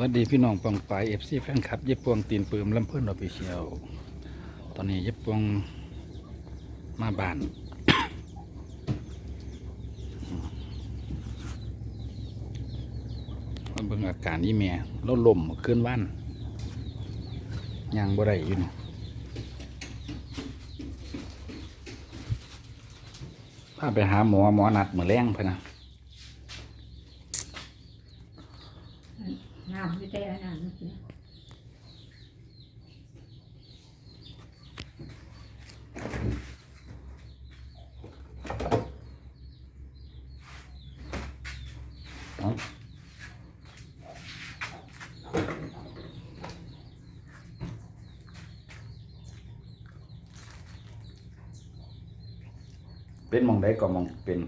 วัสดีพี่น้องปองปายเอฟซีแฟนคลับเย็บปวงตีนปืมลำเพิ่อนออฟฟิเชียลตอนนี้เย็บปวงมาบ้านมาเบิ่งอาการนี่แม่เราล่มเมื่อนวันยังบ่ได้อยู่นี่พาไปหาหมอหมอนัดมือแรงพะนะ น้ำไม่ได้แล้วน้ำไม่ได้เอาเป็นหมองใดก็หมองเป็น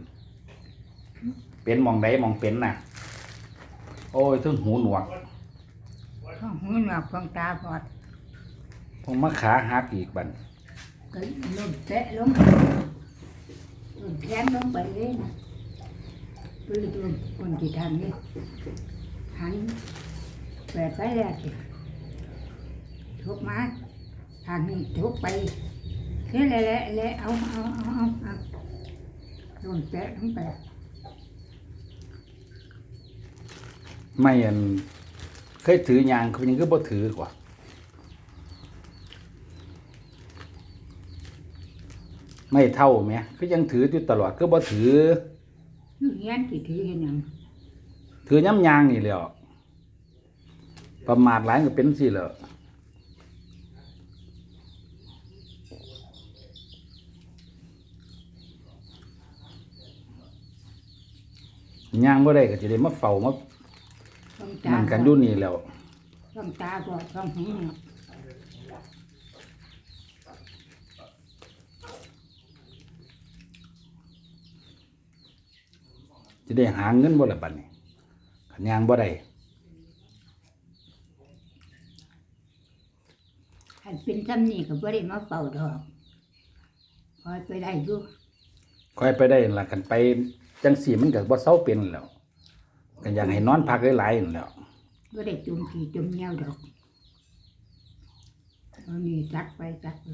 เป็นหมองใดหมองเป็นน่ะ โอ้ยถึงหูหนวกท้องหูหนวกท้องตาบอดพงมาขาหักอีกบันก็ล้มแตะล้มล้มแขนล้มไปเลยนะปืนล้มคนที่ทำนี่หันแปดไปแล้วสิทุบมาทางนี้ทุบไปแค่แหละแหละแหละเอาเอาเอาเอาเอาล้มแตะลงไป ไม่อันเคยถือยางเขายังก็บ่ถือกว่าไม่เท่าไหมคือยังถืออยู่ตลอดก็บ่ถืออยู่เงี้ยนที่ถือเห็นหยังถือย้ำยางนี่แหล้วประมาทหลายก็เป็นสิแหล้วยางบ่ได้ก็จะได้มาเฝ้ามาท้อง ตานั่นบกันออยู่ดนี่แหล้วท้องตาบอดท้องหูหนวกจะได้หาเงินบ่ละบัดนี้ขันยางบ่ได้อันเป็นซ้ำนี่ก็บ่ได้มาเฝ้าดอกพอไปได้อยู่ค่อยไปได้นั่นล่ะกันไปจังสี่มันก็บ่เซาเป็นแหล้ว ก็อยากให้นอนพักหลายๆนั่นแหล้วบ่ได้จุ่มขี้จุ่มเหนียวดอกตอนนี้จัดไปจัดไป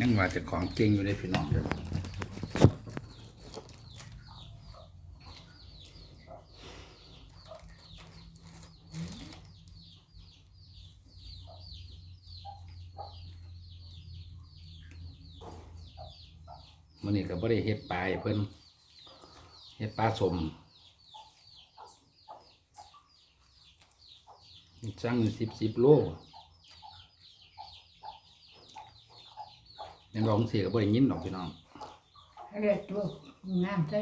ยังว่าเจะของเก่งอยู่ในพี่น้องเด้อ มันนี่ก็บ่ได้เฮ็ดปลาให้เพิ่นเฮ็ดปลาสมสั่งสิบสิบโลยังร้องเสียก็บ่ได้ยินหรอกพี่น้องให้ได้ตัวงามใส่